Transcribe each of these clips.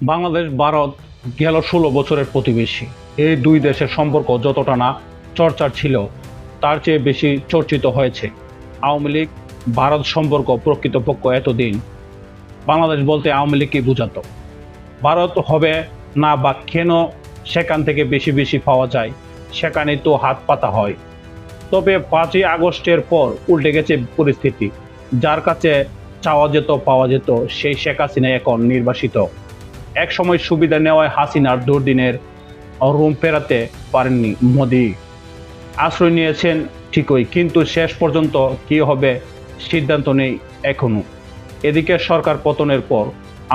বাংলাদেশ, ভারত গেল ষোলো বছরের প্রতিবেশী। এই দুই দেশের সম্পর্ক যতটা না চর্চার ছিল, তার চেয়ে বেশি চর্চিত হয়েছে। আওয়ামী লীগ, ভারত সম্পর্ক প্রকৃতপক্ষ এতদিন বাংলাদেশ বলতে আওয়ামী লীগকে বোঝাতো। ভারত হবে না বা কেন সেখান থেকে বেশি বেশি পাওয়া যায়, সেখানে তো হাত পাতা হয়। তবে পাঁচই আগস্টের পর উল্টে গেছে পরিস্থিতি। যার কাছে চাওয়া যেত, পাওয়া যেত, সেই শেখ হাসিনা এখন নির্বাসিত। এক সময় সুবিধা নেওয়ায় হাসিনার দুর্দিনের রুম পেরাতে পারেননি মোদি। আশ্রয় নিয়েছেন ঠিকই, কিন্তু শেষ পর্যন্ত কি হবে সিদ্ধান্ত নেই এখনও এদিকে সরকার পতনের পর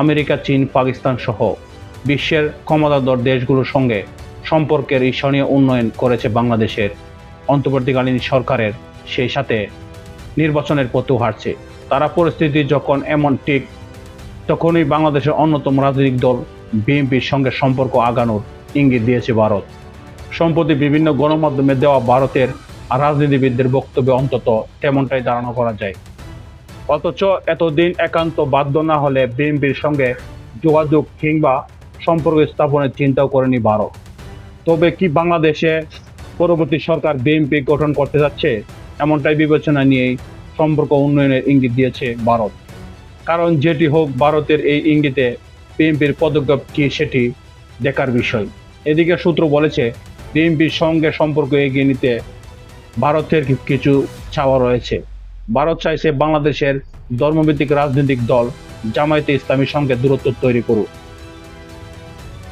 আমেরিকা, চীন, পাকিস্তান সহ বিশ্বের ক্ষমতাধর দেশগুলোর সঙ্গে সম্পর্কের ঈর্ষণীয় উন্নয়ন করেছে বাংলাদেশের। অন্তর্বর্তীকালীন সরকারের সেই সাথে নির্বাচনের পথেও হারছে তারা পরিস্থিতি যখন এমন ঠিক তখনই বাংলাদেশের অন্যতম রাজনৈতিক দল বিএনপির সঙ্গে সম্পর্ক আগানোর ইঙ্গিত দিয়েছে ভারত। সম্প্রতি বিভিন্ন গণমাধ্যমে দেওয়া ভারতের রাজনীতিবিদদের বক্তব্যে অন্তত তেমনটাই ধারণা করা যায়। অথচ এতদিন একান্ত বাধ্য না হলে বিএনপির সঙ্গে যোগাযোগ কিংবা সম্পর্ক স্থাপনের চিন্তাও করেনি ভারত। তবে কি বাংলাদেশে পরবর্তী সরকার বিএনপি গঠন করতে যাচ্ছে, এমনটাই বিবেচনা নিয়েই সম্পর্ক উন্নয়নের ইঙ্গিত দিয়েছে ভারত। কারণ যেটি হোক ভারতের এই ইঙ্গিতে বিএনপির পদক্ষেপ কি সেটি দেখার বিষয়। এদিকে সূত্র বলেছে, বিএনপির সঙ্গে সম্পর্ক এগিয়ে নিতে ভারতের কিছু চাওয়া রয়েছে। ভারত চাইছে বাংলাদেশের ধর্মভিত্তিক রাজনৈতিক দল জামায়াতে ইসলামীর সঙ্গে দূরত্ব তৈরি করুক।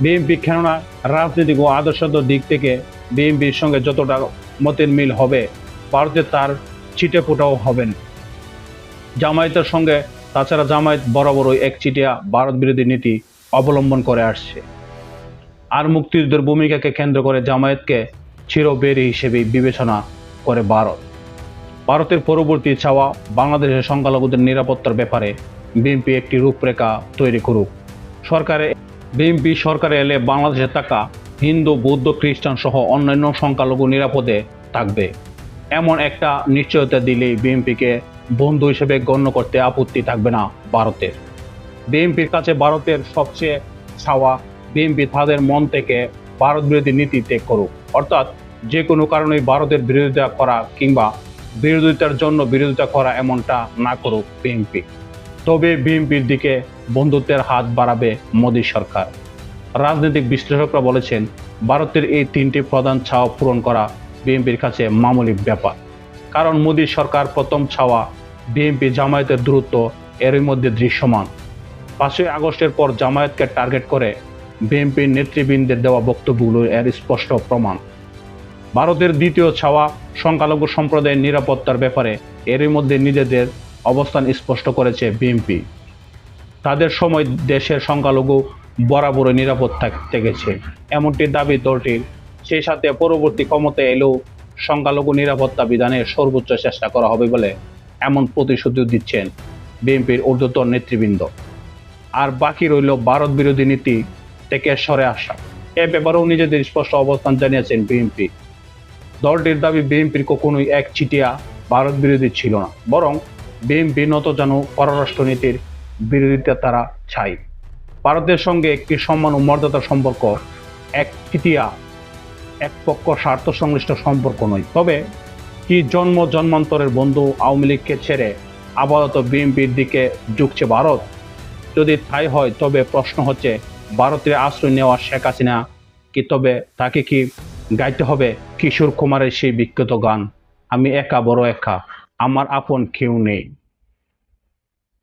বিএনপি কেননা রাজনৈতিক ও আদর্শগত দিক থেকে বিএনপির সঙ্গে যতটা মতের মিল হবে, ভারতে তার ছিটে ফোটাও হবেন জামায়াতের সঙ্গে তাছাড়া জামায়াত বরাবরই এক চিটিয়া ভারত বিরোধী নীতি অবলম্বন করে আসছে। আর মুক্তিযুদ্ধের ভূমিকাকে কেন্দ্র করে জামায়াতকে চিরবেরি হিসেবে বিবেচনা করে ভারত। ভারতের পরবর্তী চাওয়া বাংলাদেশের সংখ্যালঘুদের নিরাপত্তার ব্যাপারে বিএনপি একটি রূপরেখা তৈরি করুক। সরকারে বিএনপি সরকারে এলে বাংলাদেশে থাকা হিন্দু, বৌদ্ধ, খ্রিস্টান সহ অন্যান্য সংখ্যালঘু নিরাপদে থাকবে। এমন একটা নিশ্চয়তা দিলেই বিএনপিকে বন্ধু হিসেবে গণ্য করতে আপত্তি থাকবে না ভারতের। বিএনপির কাছে ভারতের সবচেয়ে ছাওয়া বিএনপি তাদের মন থেকে ভারত বিরোধী নীতি ত্যাগ করুক। অর্থাৎ যে কোনো কারণেই ভারতের বিরোধিতা করা কিংবা বিরোধিতার জন্য বিরোধিতা করা এমনটা না করুক বিএনপি। তবে বিএনপির দিকে বন্ধুত্বের হাত বাড়াবে মোদী সরকার। রাজনৈতিক বিশ্লেষকরা বলেছেন, ভারতের এই তিনটি প্রধান ছাওয়া পূরণ করা বিএনপির কাছে মামুলি ব্যাপার। কারণ মোদী সরকার প্রথম ছাওয়া বিএনপি জামায়াতের দূরত্ব এরই মধ্যে দৃশ্যমান। পাঁচই আগস্টের পর জামায়াতকে টার্গেট করে বিএনপির নেতৃবৃন্দের দেওয়া বক্তব্যগুলো এর স্পষ্ট প্রমাণ। ভারতের দ্বিতীয় ছাওয়া সংখ্যালঘু সম্প্রদায়ের নিরাপত্তার ব্যাপারে এরই মধ্যে নিজেদের অবস্থান স্পষ্ট করেছে বিএনপি। তাদের সময় দেশের সংখ্যালঘু বরাবরই নিরাপদ থাকতে গেছে এমনটি দাবি দলটির। সেই সাথে পরবর্তী ক্ষমতা এলেও সংখ্যালঘু নিরাপত্তা বিধানের সর্বোচ্চ চেষ্টা করা হবে বলে এমন প্রতিশ্রুতি দিচ্ছেন বিএনপির ঊর্ধ্বতন নেতৃবৃন্দ। আর বাকি রইল ভারত বিরোধী নীতি থেকে সরে আসা। এ ব্যাপারেও নিজেদের স্পষ্ট অবস্থান জানিয়েছেন বিএনপি। দলটির দাবি, বিএনপির কখনোই এক চিটিয়া ভারত বিরোধী ছিল না, বরং বিএনপি নত যেন পররাষ্ট্রনীতির বিরোধিতা তারা চাই ভারতের সঙ্গে একটি সম্মান ও মর্যাদা সম্পর্ক, এক তৃতীয়া এক পক্ষ স্বার্থ সংশ্লিষ্ট সম্পর্ক নয়। তবে কি জন্ম জন্মান্তরের বন্ধু আওয়ামী লীগকে ছেড়ে আপাতত বিএনপির দিকে ঝুঁকছে ভারত? যদি তাই হয়, তবে প্রশ্ন হচ্ছে ভারতের আশ্রয় নেওয়া শেখ হাসিনা কি, তবে তাকে কি গাইতে হবে? কিশোর কুমারের সেই বিখ্যাত গান, আমি একা বড় একা, আমার আপন কেউ নেই।